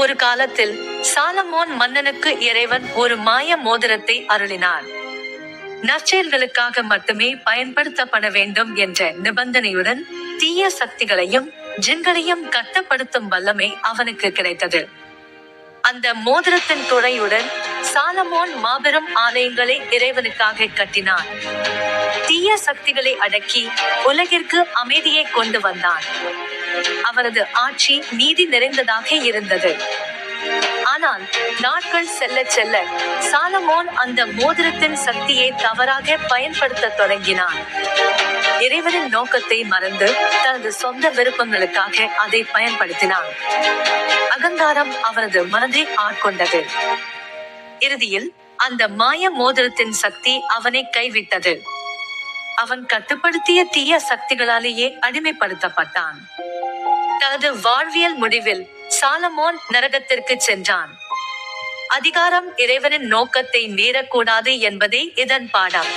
ஒரு காலத்தில் சாலமோன் மன்னனுக்கு இறைவன் ஒரு மாய மோதிரத்தை அருளினார். நற்செயல்களுக்காக மட்டுமே பயன்படுத்தப்பட வேண்டும் என்ற நிபந்தனையுடன் தீய சக்திகளையும் ஜின்களையும் கட்டப்படுத்தும் வல்லமை அவனுக்கு கிடைத்தது. அந்த மோதிரத்தின் துணையுடன் சாலமோன் மாபெரும் ஆலயங்களை இறைவனுக்காக கட்டினான் தீய சக்திகளை அடக்கி உலகிற்கு அமைதியை கொண்டு வந்தான். அவரது ஆட்சி நீதி நிறைந்ததாக இருந்தது. ஆனால் நாட்கள் செல்ல செல்ல சாலமோன் அந்த மோதிரத்தின் சக்தியை தவறாக பயன்படுத்த தொடங்கினான். இறைவனின் நோக்கத்தை மறந்து தனது சொந்த விருப்பங்களுக்காக அதை பயன்படுத்தினான். அகங்காரம் அவரது மனதை ஆட்கொண்டது. இறுதியில் அந்த மாய மோதிரத்தின் சக்தி அவனை கைவிட்டது. அவன் கட்டுப்படுத்திய தீய சக்திகளாலேயே அடிமைப்படுத்தப்பட்டான். தனது வாழ்வியல் முடிவில் சாலமோன் நரகத்திற்கு சென்றான். அதிகாரம் இறைவனின் நோக்கத்தை மீறக்கூடாது என்பதே இதன் பாடம்.